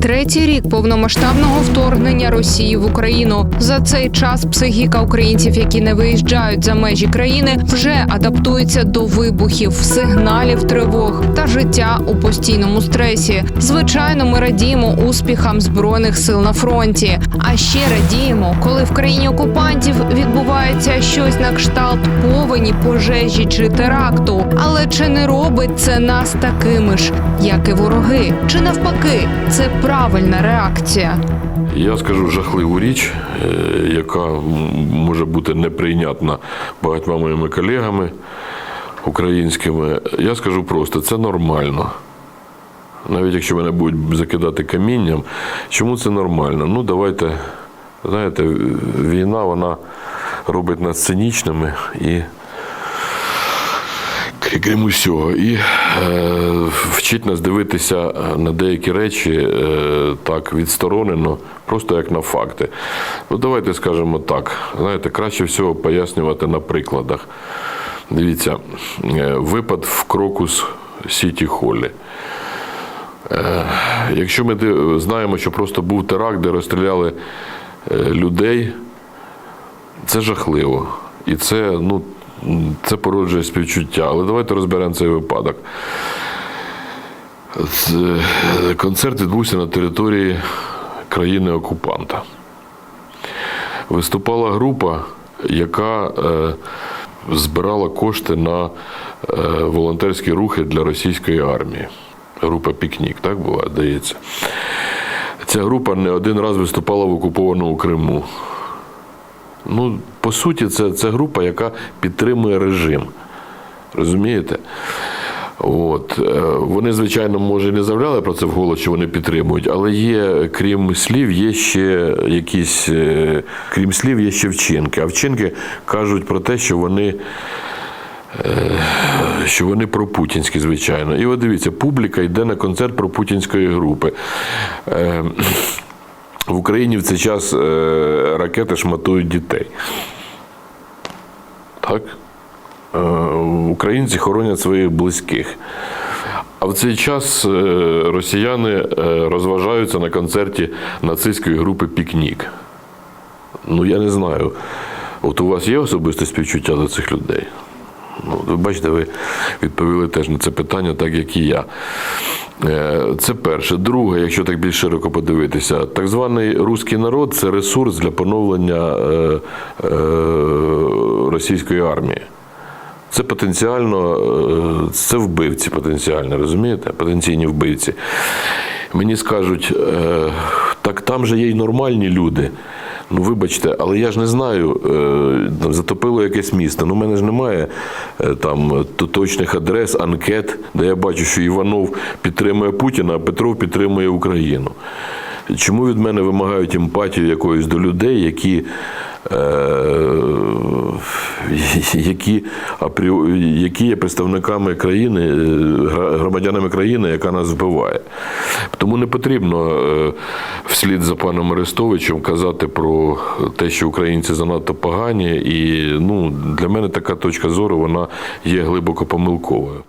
Третій рік повномасштабного вторгнення Росії в Україну. За цей час психіка українців, які не виїжджають за межі країни, вже адаптується до вибухів, сигналів тривог та життя у постійному стресі. Звичайно, ми радіємо успіхам збройних сил на фронті. А ще радіємо, коли в країні окупантів відбувається щось на кшталт повені, пожежі чи теракту. Але чи не робить це нас такими ж, як і вороги? Чи навпаки, це правильна реакція? Я скажу жахливу річ, е, яка може бути неприйнятна багатьма моїми колегами українськими. Я скажу просто, це нормально. Навіть якщо мене будуть закидати камінням, чому це нормально? Ну, давайте, знаєте, війна вона робить нас цинічними і крім усього, і е, вчить нас дивитися на деякі речі е, так відсторонено, просто як на факти. Ну, давайте скажемо так. Знаєте, краще всього пояснювати на прикладах. Дивіться, е, випад в Крокус Сіті Холлі. Е, Якщо ми знаємо, що просто був теракт, де розстріляли е, людей, це жахливо. І це, ну, це породжує співчуття. Але давайте розберемо цей випадок. Е, Концерт відбувся на території країни-окупанта. Виступала група, яка е, збирала кошти на е, волонтерські рухи для російської армії. Група Пікнік, так була, здається. Ця група не один раз виступала в окупованому Криму. Ну, по суті, це, це група, яка підтримує режим. Розумієте? От. е, Вони, звичайно, може, не заявляли про це вголос, що вони підтримують, але є, крім слів, є ще якісь, е, крім слів, є ще вчинки. А вчинки кажуть про те, що вони. е, Що вони пропутінські, звичайно. І от дивіться, публіка йде на концерт пропутінської групи. В Україні в цей час е, ракети шматують дітей. Так? Е, Українці хоронять своїх близьких. А в цей час е, росіяни розважаються на концерті нацистської групи Пікнік. Ну, я не знаю. От у вас є особисте співчуття до цих людей? Ну, ви бачите, ви відповіли теж на це питання, так як і я. Е, Це перше. Друге, якщо так більш широко подивитися, так званий руський народ це ресурс для поновлення е, е, російської армії. Це потенціально, це вбивці потенціально, розумієте? Потенційні вбивці. Мені скажуть, так там же є й нормальні люди. Ну, вибачте, але я ж не знаю, е, там затопило якесь місто. Ну, в мене ж немає е, там точних адрес, анкет, де я бачу, що Іванов підтримує Путіна, а Петров підтримує Україну. Чому від мене вимагають емпатію якоїсь до людей, які, які, які є представниками країни, е, громадянами країни, яка нас вбиває? Тому не потрібно е, вслід за паном Арестовичем казати про те, що українці занадто погані, і ну, для мене така точка зору вона є глибоко помилковою.